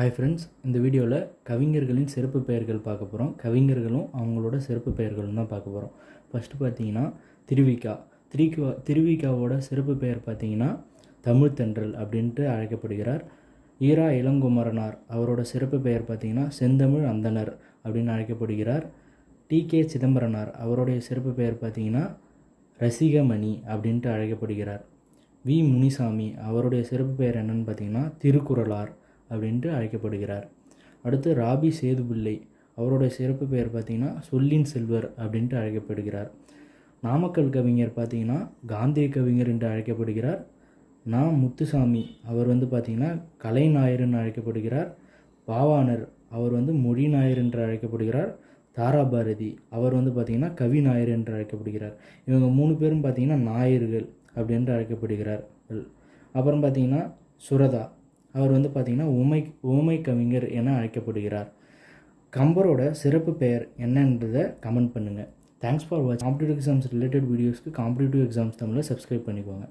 Hi friends இந்த வீடியோவில் கவிஞர்களின் சிறப்பு பெயர்கள் பார்க்க போகிறோம் கவிஞர்களும் அவங்களோட சிறப்பு பெயர்களும் தான் பார்க்க போகிறோம் ஃபஸ்ட்டு பார்த்தீங்கன்னா திருவிக்கா. திருவிக்கா திருவிக்காவோட சிறப்பு பெயர் பார்த்தீங்கன்னா தமிழ்த்தென்றல் அப்படின்ட்டு அழைக்கப்படுகிறார். ஈரா இளங்குமரனார் அவரோட சிறப்பு பெயர் பார்த்தீங்கன்னா செந்தமிழ் அந்தணர் அப்படின்னு அழைக்கப்படுகிறார். டி. கே. சிதம்பரனார் அவருடைய சிறப்பு பெயர் பார்த்தீங்கன்னா ரசிகமணி அப்படின்ட்டு அழைக்கப்படுகிறார். வி. முனிசாமி அவருடைய சிறப்பு பெயர் என்னன்னு பார்த்தீங்கன்னா திருக்குறளார். அப்படின்ட்டு அழைக்கப்படுகிறார். அடுத்து ராபி சேதுபிள்ளை. அவருடைய சிறப்பு பெயர் பார்த்திங்கன்னா சொல்லின் செல்வர் அப்படின்ட்டு அழைக்கப்படுகிறார். நாமக்கல் கவிஞர் பார்த்தீங்கன்னா காந்திய கவிஞர் என்று அழைக்கப்படுகிறார். நா. முத்துசாமி. அவர் வந்து பார்த்திங்கன்னா கலை நாயர் என்று அழைக்கப்படுகிறார். பாவாணர். அவர் வந்து மொழி நாயர் என்று அழைக்கப்படுகிறார். தாராபாரதி. அவர் வந்து பார்த்திங்கன்னா கவி நாயர் என்று அழைக்கப்படுகிறார். இவங்க மூணு பேரும் பார்த்திங்கன்னா நாயர்கள் அப்படின்று அழைக்கப்படுகிறார்கள். அப்புறம் பார்த்திங்கன்னா சுரதா. அவர் வந்து பார்த்திங்கன்னா உமை உமை கவிஞர் என அழைக்கப்படுகிறார். கம்பரோட சிறப்பு பெயர் என்னன்றதை கமெண்ட் பண்ணுங்கள் thanks for watch competitive exams related வீடியோஸ்க்கு காம்படிட்டிவ் எக்ஸாம்ஸ் தமிழில் சப்ஸ்கிரைப் பண்ணிக்கோங்க.